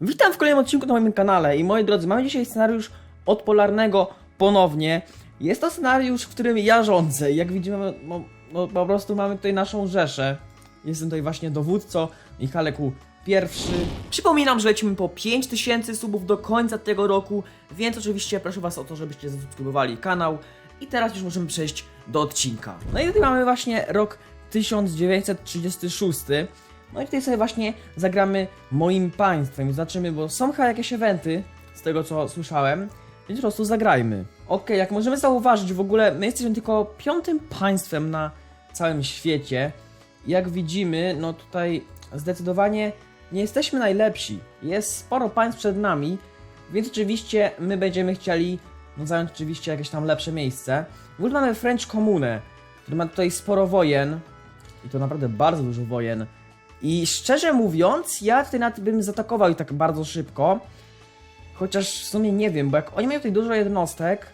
Witam w kolejnym odcinku na moim kanale i moi drodzy, mamy dzisiaj scenariusz od Polarnego ponownie. Jest to scenariusz, w którym ja rządzę. Jak widzimy, no, no, po prostu mamy tutaj naszą rzeszę. Jestem tutaj właśnie dowódcą, Michaleku pierwszy. Przypominam, że lecimy po 5000 subów do końca tego roku, więc oczywiście proszę was o to, żebyście zasubskrybowali kanał. I teraz już możemy przejść do odcinka. No i tutaj mamy właśnie rok 1936. No i tutaj sobie właśnie zagramy moim państwem. Zobaczymy, bo są chyba jakieś eventy, z tego co słyszałem, więc po prostu zagrajmy. Okej, jak możemy zauważyć, w ogóle my jesteśmy tylko piątym państwem na całym świecie. Jak widzimy, no tutaj zdecydowanie nie jesteśmy najlepsi. Jest sporo państw przed nami, więc oczywiście my będziemy chcieli no, zająć oczywiście jakieś tam lepsze miejsce. W ogóle mamy French Commune, który ma tutaj sporo wojen. I to naprawdę bardzo dużo wojen. I szczerze mówiąc, ja tutaj nawet bym zaatakował i tak bardzo szybko. Chociaż w sumie nie wiem, bo jak oni mają tutaj dużo jednostek,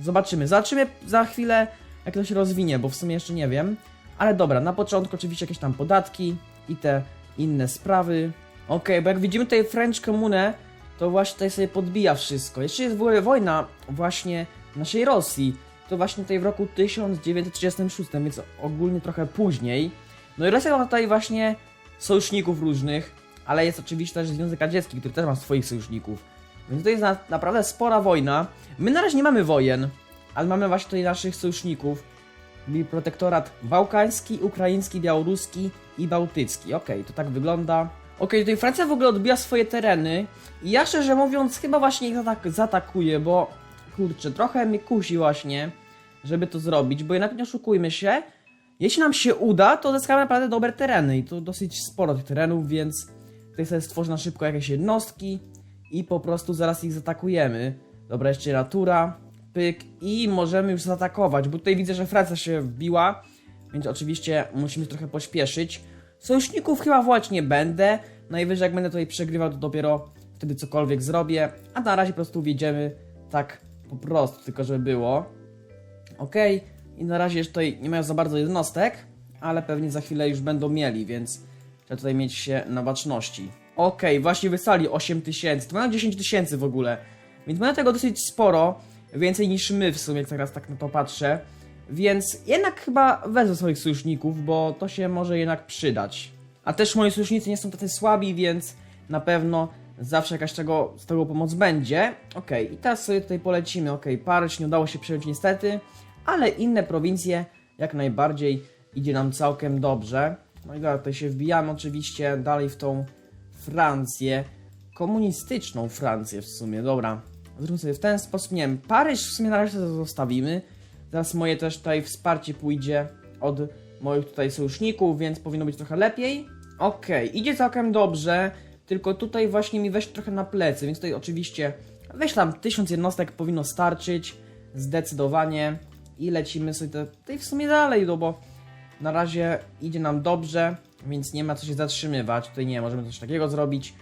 zobaczymy. Zobaczymy za chwilę, jak to się rozwinie, bo w sumie jeszcze nie wiem. Ale dobra, na początku oczywiście jakieś tam podatki i te inne sprawy. Okej, bo jak widzimy tutaj French Commune, to właśnie tutaj sobie podbija wszystko. Jeszcze jest w ogóle wojna właśnie naszej Rosji. To właśnie tutaj w roku 1936, więc ogólnie trochę później. No i Rosja ma tutaj właśnie sojuszników różnych, ale jest oczywiście też Związek Radziecki, który też ma swoich sojuszników. Więc to jest na, naprawdę spora wojna. My na razie nie mamy wojen, ale mamy właśnie tutaj naszych sojuszników. Czyli protektorat bałkański, ukraiński, białoruski i bałtycki. Okej, to tak wygląda. Okej, tutaj Francja w ogóle odbija swoje tereny. I ja szczerze mówiąc chyba właśnie ich zatak zaatakuje, bo kurczę, trochę mnie kusi właśnie, żeby to zrobić, bo jednak nie oszukujmy się. Jeśli nam się uda, to zyskamy naprawdę dobre tereny i to dosyć sporo tych terenów, więc tutaj sobie stworzę na szybko jakieś jednostki i po prostu zaraz ich zaatakujemy. Dobra, jeszcze natura, pyk i możemy już zaatakować, bo tutaj widzę, że Francja się wbiła, więc oczywiście musimy trochę pośpieszyć. Sojuszników chyba wołać nie będę, najwyżej jak będę tutaj przegrywał, to dopiero wtedy cokolwiek zrobię, a na razie po prostu wjedziemy tak po prostu, tylko żeby było. Okej, i na razie tutaj nie mają za bardzo jednostek, ale pewnie za chwilę już będą mieli, więc trzeba tutaj mieć się na baczności. Okej, właśnie wysłali 8 tysięcy, to mają 10 tysięcy w ogóle, więc mają tego dosyć sporo, więcej niż my w sumie, teraz tak na to patrzę. Więc jednak chyba wezmę swoich sojuszników, bo to się może jednak przydać. A też moi sojusznicy nie są tacy słabi, więc na pewno zawsze jakaś tego, z tego pomoc będzie. Okej, i teraz sobie tutaj polecimy. Okej, Paryż nie udało się przejąć niestety, ale inne prowincje jak najbardziej idzie nam całkiem dobrze. No i dobra, tutaj się wbijamy oczywiście dalej w tą Francję, komunistyczną Francję w sumie, dobra. Zróbmy sobie w ten sposób, nie wiem, Paryż w sumie na razie zostawimy. Teraz moje też tutaj wsparcie pójdzie od moich tutaj sojuszników, więc powinno być trochę lepiej. Okej, idzie całkiem dobrze, tylko tutaj właśnie mi weź trochę na plecy, więc tutaj oczywiście weź tysiąc jednostek powinno starczyć, zdecydowanie. I lecimy sobie tutaj w sumie dalej, no bo na razie idzie nam dobrze, więc nie ma co się zatrzymywać. Tutaj nie, możemy coś takiego zrobić.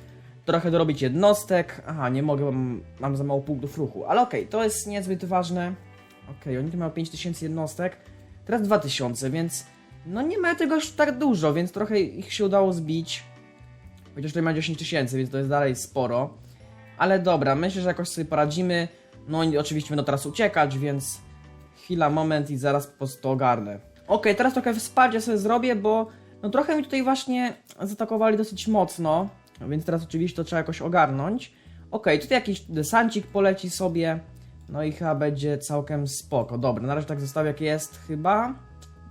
Trochę dorobić jednostek. Aha, nie mogę, mam, mam za mało punktów ruchu. Ale okej, to jest niezbyt ważne. Okej, oni tu mają 5000 jednostek. Teraz 2000, więc no nie ma tego aż tak dużo, więc trochę ich się udało zbić. Chociaż tutaj ma 10 tysięcy, więc to jest dalej sporo. Ale dobra, myślę, że jakoś sobie poradzimy. No i oczywiście będą teraz uciekać, więc chwila, moment i zaraz po prostu to ogarnę. Okej, teraz trochę wsparcia sobie zrobię, bo no trochę mi tutaj właśnie zaatakowali dosyć mocno, więc teraz oczywiście to trzeba jakoś ogarnąć. Okej, tutaj jakiś desancik poleci sobie, no i chyba będzie całkiem spoko. Dobra, na razie tak zostawię jak jest chyba.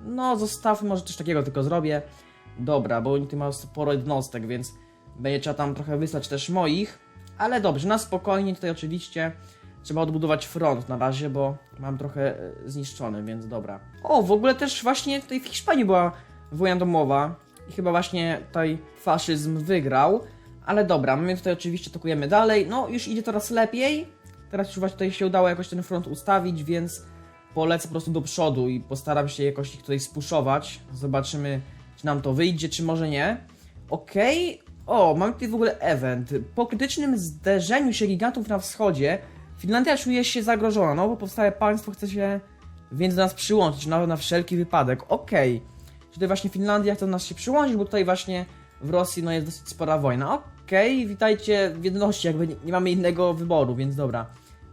No zostawmy, może coś takiego tylko zrobię. Dobra, bo oni tu mają sporo jednostek, więc będzie trzeba tam trochę wysłać też moich. Ale dobrze, na spokojnie tutaj oczywiście trzeba odbudować front na razie, bo mam trochę e, zniszczony, więc dobra. O, w ogóle też właśnie tutaj w Hiszpanii była wojna domowa i chyba właśnie tutaj faszyzm wygrał. Ale dobra, my tutaj oczywiście atakujemy dalej. No, już idzie coraz lepiej. Teraz już właśnie tutaj się udało jakoś ten front ustawić, więc polecę po prostu do przodu i postaram się jakoś ich tutaj spuszować. Zobaczymy, czy nam to wyjdzie, czy może nie. Okej. O, mamy tutaj w ogóle event. Po krytycznym zderzeniu się gigantów na wschodzie, Finlandia czuje się zagrożona, no bo powstałe państwo chce się więc do nas przyłączyć, nawet na wszelki wypadek. Okej. Czy tutaj właśnie Finlandia chce do nas się przyłączyć, bo tutaj właśnie w Rosji no jest dosyć spora wojna. Okej, witajcie w jedności, jakby nie, nie mamy innego wyboru, więc dobra.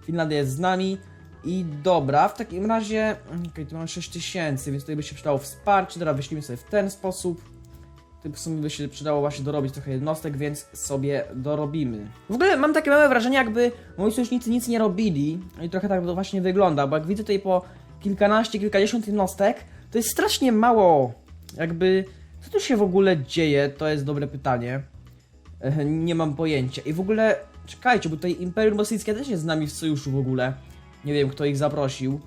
Finlandia jest z nami. I dobra, w takim razie. Okej, tu mamy 6000, więc tutaj by się przydało wsparcie. Dobra, wyślimy sobie w ten sposób. Tym w sumie by się przydało właśnie dorobić trochę jednostek, więc sobie dorobimy. W ogóle mam takie małe wrażenie, jakby moi sojusznicy nic nie robili. I trochę tak to właśnie wygląda, bo jak widzę tutaj po kilkanaście, kilkadziesiąt jednostek, to jest strasznie mało. Jakby. Co tu się w ogóle dzieje? To jest dobre pytanie. Nie mam pojęcia. I w ogóle. Czekajcie, bo tutaj Imperium Rosyjskie też jest z nami w sojuszu w ogóle. Nie wiem, kto ich zaprosił.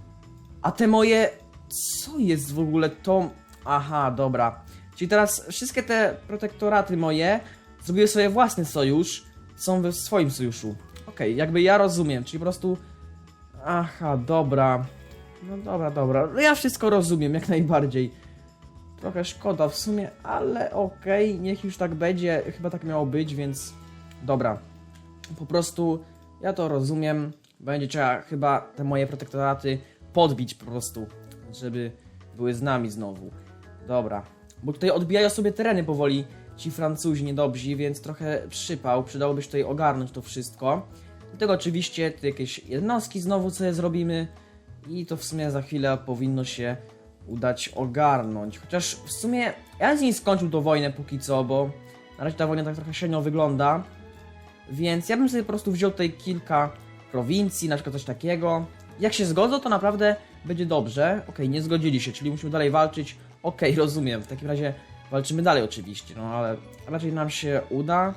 A te moje. Co jest w ogóle to. Aha, dobra. Czyli teraz wszystkie te protektoraty moje zrobiły sobie własny sojusz. Są w swoim sojuszu. Okej, jakby ja rozumiem, czyli po prostu. Aha, dobra. No dobra, dobra. No ja wszystko rozumiem, jak najbardziej. Trochę szkoda w sumie, ale okej, niech już tak będzie. Chyba tak miało być, więc. Dobra. Po prostu ja to rozumiem. Będzie trzeba chyba te moje protektoraty podbić po prostu, żeby były z nami znowu. Dobra. Bo tutaj odbijają sobie tereny powoli ci Francuzi niedobrzy, więc trochę przypał. Przydałoby się tutaj ogarnąć to wszystko. Do tego oczywiście tu jakieś jednostki znowu sobie zrobimy. I to w sumie za chwilę powinno się udać ogarnąć. Chociaż w sumie ja z niej skończył tą wojnę póki co, bo na razie ta wojna tak trochę średnio wygląda. Więc ja bym sobie po prostu wziął tutaj kilka prowincji, na przykład coś takiego. Jak się zgodzą, to naprawdę będzie dobrze. Okej, nie zgodzili się, czyli musimy dalej walczyć. Okej, rozumiem. W takim razie walczymy dalej oczywiście, no ale raczej nam się uda.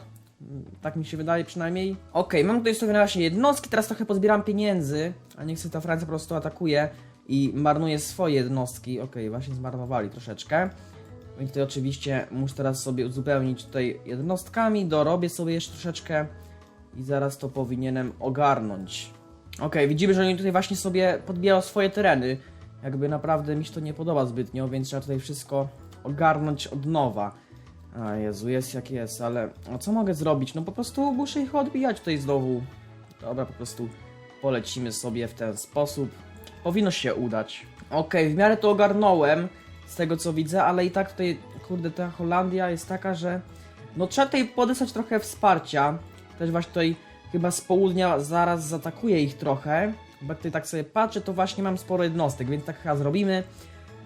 Tak mi się wydaje przynajmniej. Okej, mam tutaj sobie właśnie jednostki, teraz trochę pozbieram pieniędzy, a niech sobie ta Francja po prostu atakuje i marnuje swoje jednostki. Okej, właśnie zmarnowali troszeczkę. Więc tutaj oczywiście muszę teraz sobie uzupełnić tutaj jednostkami, dorobię sobie jeszcze troszeczkę i zaraz to powinienem ogarnąć. Okej, widzimy, że oni tutaj właśnie sobie podbijają swoje tereny. Jakby naprawdę mi się to nie podoba zbytnio, więc trzeba tutaj wszystko ogarnąć od nowa. A Jezu, jest jak jest, ale a co mogę zrobić? No po prostu muszę ich odbijać tutaj znowu. Dobra, po prostu polecimy sobie w ten sposób. Powinno się udać. Okej, w miarę to ogarnąłem z tego co widzę, ale i tak tutaj, kurde, ta Holandia jest taka, że no trzeba tutaj podesłać trochę wsparcia. Też właśnie tutaj chyba z południa zaraz zaatakuje ich trochę. Bo tutaj tak sobie patrzę, to właśnie mam sporo jednostek, więc tak chyba zrobimy.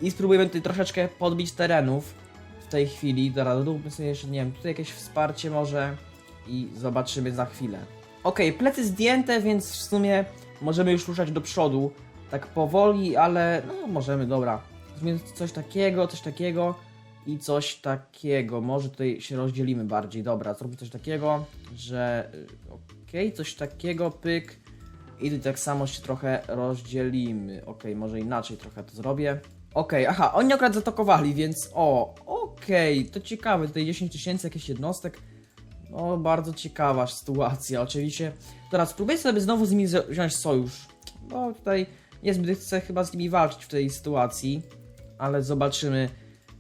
I spróbujemy tutaj troszeczkę podbić terenów w tej chwili. Dobra, zróbmy sobie jeszcze, nie wiem, tutaj jakieś wsparcie może i zobaczymy za chwilę. Okej, plecy zdjęte, więc w sumie możemy już ruszać do przodu. Tak powoli, ale no możemy, dobra. Zróbmy coś takiego, coś takiego i coś takiego. Może tutaj się rozdzielimy bardziej. Dobra, zróbmy coś takiego, że y, okej, coś takiego, pyk. I tutaj tak samo się trochę rozdzielimy. Okej, może inaczej trochę to zrobię. Okej, aha, oni akurat zaatakowali, więc o, okej, to ciekawe, tutaj 10 tysięcy jakichś jednostek. No, bardzo ciekawa sytuacja, oczywiście. Teraz spróbuję sobie znowu z nimi wziąć sojusz, bo tutaj niezbyt chcę chyba z nimi walczyć w tej sytuacji, ale zobaczymy,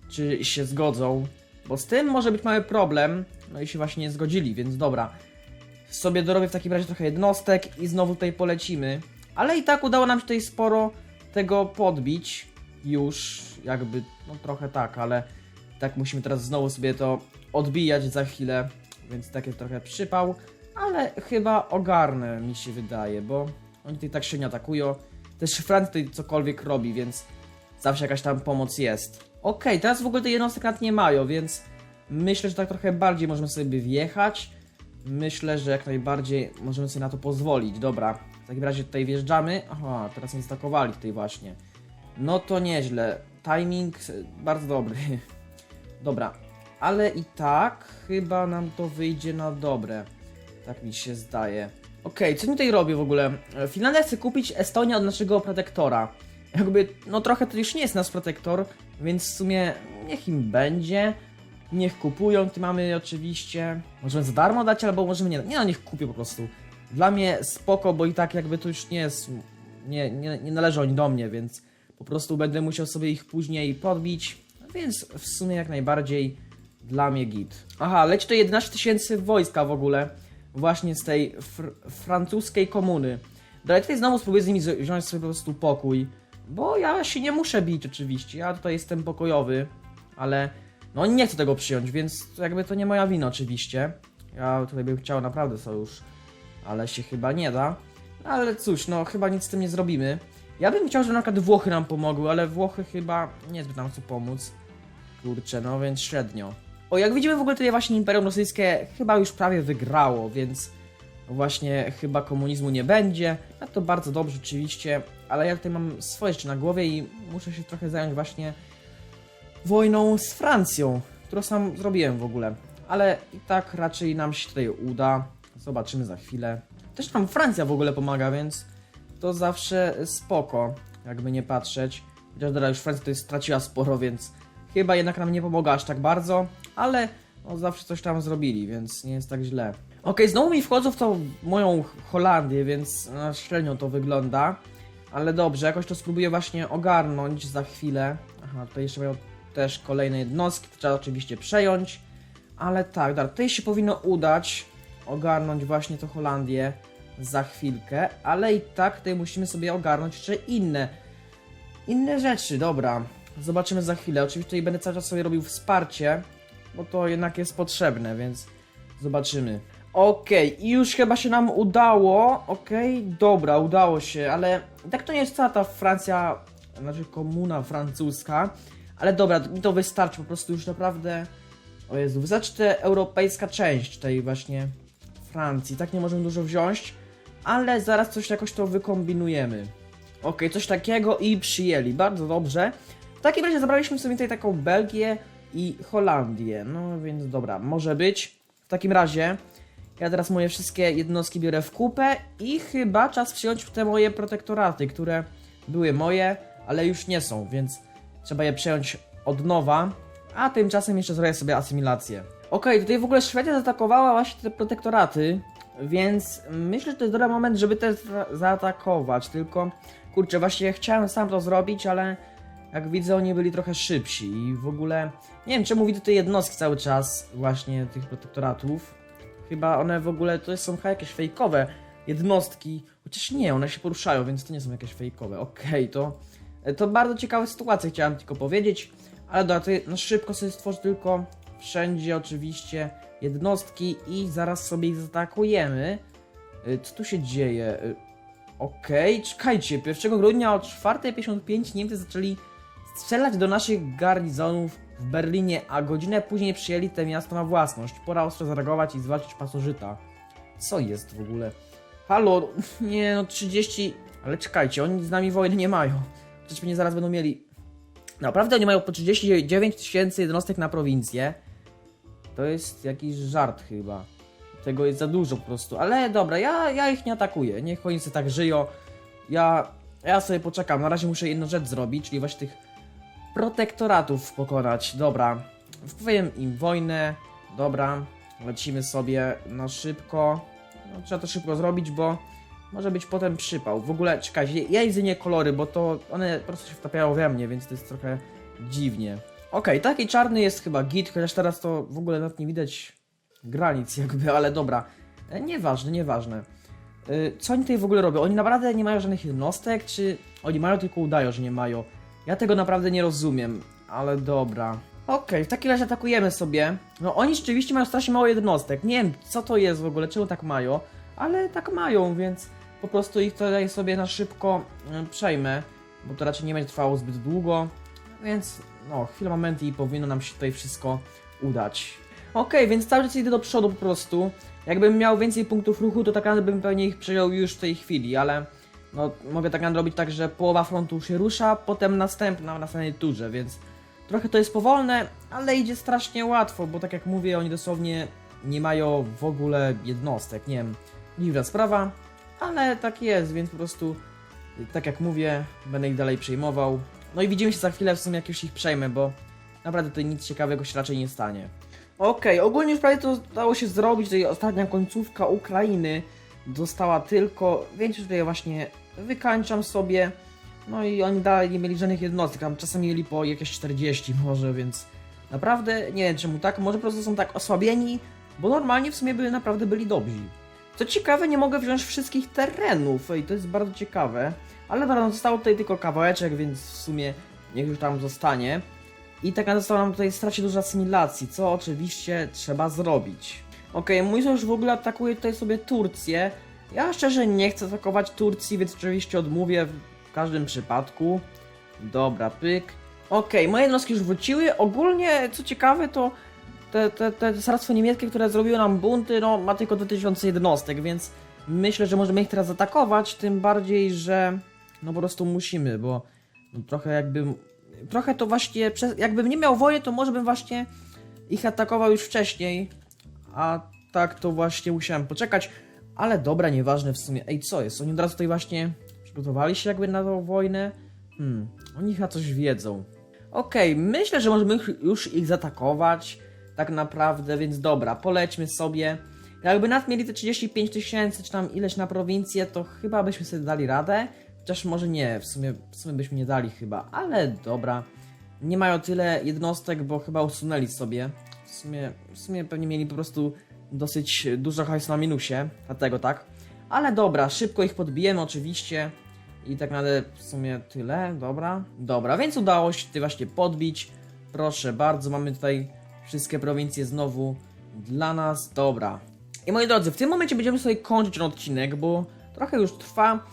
czy się zgodzą, bo z tym może być mały problem, no i się właśnie nie zgodzili, więc dobra. Sobie dorobię w takim razie trochę jednostek i znowu tutaj polecimy, ale i tak udało nam się tutaj sporo tego podbić, już jakby, no trochę tak, ale tak musimy teraz znowu sobie to odbijać za chwilę, więc taki trochę przypał, ale chyba ogarnę mi się wydaje, bo oni tutaj tak się nie atakują. Też Francja tutaj cokolwiek robi, więc zawsze jakaś tam pomoc jest. Okej, teraz w ogóle tej jednostek nie mają, więc myślę, że tak trochę bardziej możemy sobie wjechać. Myślę, że jak najbardziej możemy sobie na to pozwolić. Dobra, w takim razie tutaj wjeżdżamy. Aha, teraz nas atakowali tutaj właśnie. No to nieźle. Timing e, bardzo dobry. Dobra, ale i tak chyba nam to wyjdzie na dobre. Tak mi się zdaje. Okej, co mi tutaj robię w ogóle? E, Finlandia chce kupić Estonię od naszego protektora. Jakby, no trochę to już nie jest nasz protektor, więc w sumie niech im będzie. Niech kupują, ty mamy oczywiście. Możemy za darmo dać, albo możemy nie. Nie no, niech kupią po prostu. Dla mnie spoko, bo i tak jakby to już nie jest. Nie, nie, nie należą oni do mnie, więc po prostu będę musiał sobie ich później podbić. Więc w sumie jak najbardziej dla mnie git. Aha, leci to 11 tysięcy wojska w ogóle. Właśnie z tej fr francuskiej komuny. Dobra, tutaj znowu spróbuję z nimi wziąć sobie po prostu pokój. Bo ja się nie muszę bić oczywiście. Ja tutaj jestem pokojowy, ale no nie chcą tego przyjąć, więc jakby to nie moja wina oczywiście. Ja tutaj bym chciał naprawdę sojusz, ale się chyba nie da. Ale cóż, no chyba nic z tym nie zrobimy. Ja bym chciał, żeby na przykład Włochy nam pomogły, ale Włochy chyba niezbyt nam chcą pomóc. Kurczę, no więc średnio. O, jak widzimy w ogóle tutaj właśnie Imperium Rosyjskie chyba już prawie wygrało, więc właśnie chyba komunizmu nie będzie. No to bardzo dobrze oczywiście, ale ja tutaj mam swoje jeszcze na głowie i muszę się trochę zająć właśnie wojną z Francją, którą sam zrobiłem w ogóle. Ale i tak raczej nam się tutaj uda. Zobaczymy za chwilę. Też nam Francja w ogóle pomaga, więc to zawsze spoko, jakby nie patrzeć. Chociaż dobra, już Francja tutaj straciła sporo, więc chyba jednak nam nie pomogła aż tak bardzo, ale no, zawsze coś tam zrobili, więc nie jest tak źle. Okej, znowu mi wchodzą w tą moją Holandię, więc no, średnio to wygląda. Ale dobrze, jakoś to spróbuję właśnie ogarnąć za chwilę. Aha, tutaj jeszcze mają też kolejne jednostki, trzeba oczywiście przejąć. Ale tak, dobra, tutaj się powinno udać ogarnąć właśnie to Holandię za chwilkę, ale i tak tutaj musimy sobie ogarnąć jeszcze inne, inne rzeczy, dobra. Zobaczymy za chwilę. Oczywiście tutaj będę cały czas sobie robił wsparcie, bo to jednak jest potrzebne, więc zobaczymy. Okej, i już chyba się nam udało. Okej, dobra, udało się, ale tak to nie jest cała ta Francja, znaczy komuna francuska. Ale dobra, mi to wystarczy, po prostu już naprawdę. O Jezu, wystarczy ta europejska część tej właśnie Francji. Tak nie możemy dużo wziąć, ale zaraz coś jakoś to wykombinujemy. Okej, coś takiego i przyjęli, bardzo dobrze. W takim razie zabraliśmy sobie tutaj taką Belgię i Holandię. No więc dobra, może być. W takim razie ja teraz moje wszystkie jednostki biorę w kupę i chyba czas przyjąć te moje protektoraty, które były moje, ale już nie są, więc trzeba je przejąć od nowa. A tymczasem jeszcze zrobię sobie asymilację. Okej, tutaj w ogóle Szwecja zaatakowała właśnie te protektoraty, więc myślę, że to jest dobry moment, żeby też za- zaatakować. Tylko, kurczę, właśnie chciałem sam to zrobić, ale jak widzę, oni byli trochę szybsi i w ogóle nie wiem, czemu widzę te jednostki cały czas, właśnie tych protektoratów. Chyba one w ogóle to są chyba jakieś fejkowe jednostki, chociaż nie, one się poruszają, więc to nie są jakieś fejkowe. Okej, to, to bardzo ciekawa sytuacja, chciałem tylko powiedzieć, ale dobra, to je- no szybko sobie stworzę tylko wszędzie oczywiście jednostki i zaraz sobie ich zaatakujemy. Y, Co tu się dzieje? Y, Okej, czekajcie, 1 grudnia o 4.55 Niemcy zaczęli strzelać do naszych garnizonów w Berlinie, a godzinę później przyjęli te miasto na własność. Pora ostro zareagować i zwalczyć pasożyta. Co jest w ogóle? Halo, nie no 30... Ale czekajcie, oni z nami wojny nie mają. Przecież mnie zaraz będą mieli... Naprawdę oni mają po 39 tysięcy jednostek na prowincję. To jest jakiś żart chyba. Tego jest za dużo po prostu. Ale dobra, ja, ja ich nie atakuję. Niech oni sobie tak żyją. Ja, ja sobie poczekam. Na razie muszę jedną rzecz zrobić, czyli właśnie tych protektoratów pokonać. Dobra. Wpowiem im wojnę. Dobra. Lecimy sobie na szybko. No, trzeba to szybko zrobić, bo może być potem przypał. W ogóle, czekajcie, ja jedzenie kolory, bo to one po prostu się wtapiają we mnie, więc to jest trochę dziwnie. Okej, taki czarny jest chyba git, chociaż teraz to w ogóle nawet nie widać granic jakby, ale dobra. E, Nieważne, nieważne. Y, Co oni tutaj w ogóle robią? Oni naprawdę nie mają żadnych jednostek, czy oni mają, tylko udają, że nie mają? Ja tego naprawdę nie rozumiem, ale dobra. Okej, w takim razie atakujemy sobie. No oni rzeczywiście mają strasznie mało jednostek. Nie wiem, co to jest w ogóle, czemu tak mają, ale tak mają, więc po prostu ich tutaj sobie na szybko y, przejmę, bo to raczej nie będzie trwało zbyt długo, więc no, chwila, moment i powinno nam się tutaj wszystko udać. Okej, więc cały czas idę do przodu po prostu. Jakbym miał więcej punktów ruchu, to tak naprawdę bym pewnie ich przejął już w tej chwili, ale no, mogę tak naprawdę robić tak, że połowa frontu się rusza, potem następna w następnej turze, więc trochę to jest powolne, ale idzie strasznie łatwo, bo tak jak mówię, oni dosłownie nie mają w ogóle jednostek, nie wiem, dziwna sprawa, ale tak jest, więc po prostu tak jak mówię, będę ich dalej przejmował. No i widzimy się za chwilę w sumie jak już ich przejmę, bo naprawdę tutaj nic ciekawego się raczej nie stanie. Okej, ogólnie już prawie to udało się zrobić, tutaj ostatnia końcówka Ukrainy została tylko, więc już tutaj właśnie wykańczam sobie. No i oni dalej nie mieli żadnych jednostek, tam czasami mieli po jakieś 40 może, więc naprawdę nie wiem czemu tak, może po prostu są tak osłabieni, bo normalnie w sumie byli naprawdę byli dobrzy. Co ciekawe, nie mogę wziąć wszystkich terenów, i to jest bardzo ciekawe, ale dobra, no zostało tutaj tylko kawałeczek, więc w sumie niech już tam zostanie. I tak naprawdę zostało nam tutaj stracić dużo asymilacji, co oczywiście trzeba zrobić. Okej, mój sojusz w ogóle atakuje tutaj sobie Turcję. Ja szczerze nie chcę atakować Turcji, więc oczywiście odmówię w każdym przypadku. Dobra, pyk. Okej, moje jednostki już wróciły. Ogólnie, co ciekawe, to te, te, te niemieckie, które zrobiło nam bunty, no ma tylko 2000 jednostek, więc myślę, że możemy ich teraz atakować, tym bardziej, że no po prostu musimy, bo no, trochę jakby, trochę to właśnie, przez, jakbym nie miał wojny, to może bym właśnie ich atakował już wcześniej, a tak to właśnie musiałem poczekać, ale dobra, nieważne w sumie. Ej, co jest? Oni od razu tutaj właśnie przygotowali się jakby na tą wojnę? Hmm, oni chyba coś wiedzą. Okej, myślę, że możemy już ich zaatakować, tak naprawdę, więc dobra, polećmy sobie. Jakby nad mieli te 35 tysięcy, czy tam ileś na prowincję, to chyba byśmy sobie dali radę. Chociaż może nie, w sumie, w sumie byśmy nie dali chyba, ale dobra. Nie mają tyle jednostek, bo chyba usunęli sobie. W sumie, w sumie pewnie mieli po prostu dosyć dużo hajsu na minusie, dlatego tak. Ale dobra, szybko ich podbijemy oczywiście. I tak naprawdę w sumie tyle, dobra. Dobra, więc udało się tutaj właśnie podbić. Proszę bardzo, mamy tutaj wszystkie prowincje znowu dla nas. Dobra. I moi drodzy, w tym momencie będziemy sobie kończyć ten odcinek, bo trochę już trwa.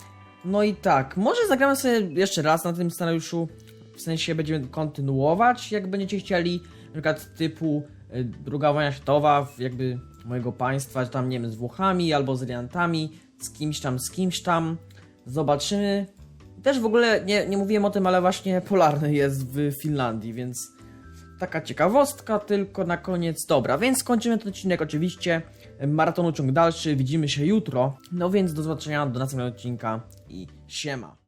No i tak, może zagramy sobie jeszcze raz na tym scenariuszu. W sensie będziemy kontynuować, jak będziecie chcieli. Na przykład typu y, druga wojna światowa, jakby mojego państwa, tam nie wiem, z Włochami albo z Aliantami, z kimś tam, z kimś tam. Zobaczymy. Też w ogóle nie, nie mówiłem o tym, ale właśnie polarny jest w Finlandii, więc taka ciekawostka tylko na koniec. Dobra, więc kończymy ten odcinek oczywiście. Maratonu ciąg dalszy, widzimy się jutro. No więc do zobaczenia do następnego odcinka i siema.